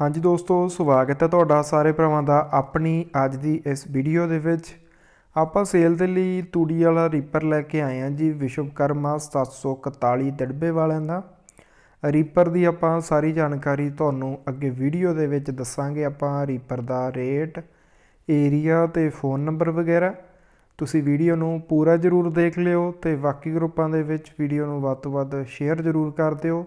ਹਾਂਜੀ ਦੋਸਤੋ, ਸਵਾਗਤ ਹੈ ਤੁਹਾਡਾ ਸਾਰੇ ਭਰਾਵਾਂ ਦਾ ਆਪਣੀ ਅੱਜ ਦੀ ਇਸ ਵੀਡੀਓ ਦੇ ਵਿੱਚ। ਆਪਾਂ ਸੇਲ ਦੇ ਲਈ ਤੂੜੀ ਵਾਲਾ ਰੀਪਰ ਲੈ ਕੇ ਆਏ ਹਾਂ ਜੀ, ਵਿਸ਼ਵਕਰਮਾ 741 ਦੜਬੇ ਵਾਲਿਆਂ ਦਾ। ਰੀਪਰ ਦੀ ਆਪਾਂ ਸਾਰੀ ਜਾਣਕਾਰੀ ਤੁਹਾਨੂੰ ਅੱਗੇ ਵੀਡੀਓ ਦੇ ਵਿੱਚ ਦੱਸਾਂਗੇ। ਆਪਾਂ ਰੀਪਰ ਦਾ ਰੇਟ ਏਰੀਆ ਤੇ ਫੋਨ ਨੰਬਰ ਵਗੈਰਾ। ਤੁਸੀਂ ਵੀਡੀਓ ਨੂੰ ਪੂਰਾ ਜ਼ਰੂਰ ਦੇਖ ਲਿਓ ਤੇ ਬਾਕੀ ਗਰੁੱਪਾਂ ਦੇ ਵਿੱਚ ਵੀਡੀਓ ਨੂੰ ਵੱਧ ਤੋਂ ਵੱਧ ਸ਼ੇਅਰ ਜ਼ਰੂਰ ਕਰ ਦਿਓ।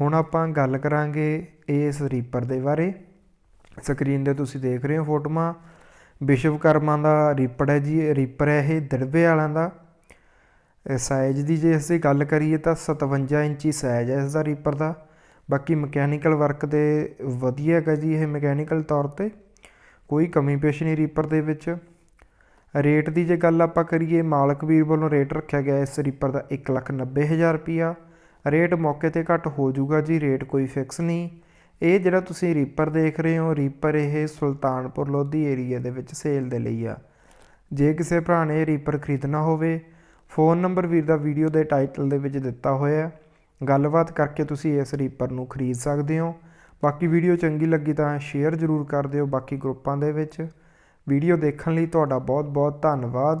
ਹੁਣ ਆਪਾਂ ਗੱਲ ਕਰਾਂਗੇ ਇਸ ਰੀਪਰ ਦੇ ਬਾਰੇ। ਸਕਰੀਨ ਤੇ ਤੁਸੀਂ ਦੇਖ ਰਹੇ ਹੋ ਫੋਟੋਆਂ। ਵਿਸ਼ਵਕਰਮਾ ਦਾ ਰੀਪਰ ਹੈ ਜੀ ਰੀਪਰ ਹੈ ਇਹ ਦੜਵੇ ਵਾਲਿਆਂ ਦਾ। ਸਾਈਜ਼ ਦੀ ਜੇ ਅਸੀਂ ਗੱਲ ਕਰੀਏ ਤਾਂ 57 ਇੰਚੀ ਸਾਈਜ਼ ਹੈ ਇਸ ਦਾ ਰੀਪਰ ਦਾ। ਬਾਕੀ ਮਕੈਨੀਕਲ ਵਰਕ ਦੇ ਵਧੀਆ ਹੈਗਾ ਜੀ ਇਹ ਮਕੈਨੀਕਲ ਤੌਰ ਤੇ। ਕੋਈ ਕਮੀ ਪੇਸ਼ ਨਹੀਂ ਰੀਪਰ ਦੇ ਵਿੱਚ। ਰੇਟ ਦੀ ਜੇ ਗੱਲ ਆਪਾਂ ਕਰੀਏ, ਮਾਲਕ ਵੀਰ ਵੱਲੋਂ ਰੇਟ ਰੱਖਿਆ ਗਿਆ ਇਸ ਰੀਪਰ ਦਾ 190000 ਰੁਪਿਆ ਰੇਟ ਮੌਕੇ ਤੇ ਘੱਟ ਹੋ ਜਾਊਗਾ ਜੀ, ਰੇਟ ਕੋਈ ਫਿਕਸ ਨਹੀਂ। ਇਹ ਜਿਹੜਾ ਤੁਸੀਂ ਰੀਪਰ ਦੇਖ ਰਹੇ ਹੋ ਰੀਪਰ ਇਹ ਸੁਲਤਾਨਪੁਰ ਲੋਧੀ ਏਰੀਆ ਦੇ ਵਿੱਚ ਸੇਲ ਦੇ ਲਈ ਆ। ਜੇ ਕਿਸੇ ਭਰਾ ਨੇ ਇਹ ਰੀਪਰ ਖਰੀਦਣਾ ਹੋਵੇ ਫੋਨ ਨੰਬਰ ਵੀਰ ਦਾ ਵੀਡੀਓ ਦੇ ਟਾਈਟਲ ਦੇ ਵਿੱਚ ਦਿੱਤਾ ਹੋਇਆ। ਹੈ ਗੱਲਬਾਤ ਕਰਕੇ ਤੁਸੀਂ ਇਸ ਰੀਪਰ ਨੂੰ ਖਰੀਦ ਸਕਦੇ ਹੋ। ਬਾਕੀ ਵੀਡੀਓ ਚੰਗੀ ਲੱਗੀ ਤਾਂ ਸ਼ੇਅਰ ਜ਼ਰੂਰ ਕਰ ਦਿਓ ਬਾਕੀ ਗਰੁੱਪਾਂ ਦੇ ਵਿੱਚ। ਵੀਡੀਓ ਦੇਖਣ ਲਈ ਤੁਹਾਡਾ ਬਹੁਤ-ਬਹੁਤ ਧੰਨਵਾਦ।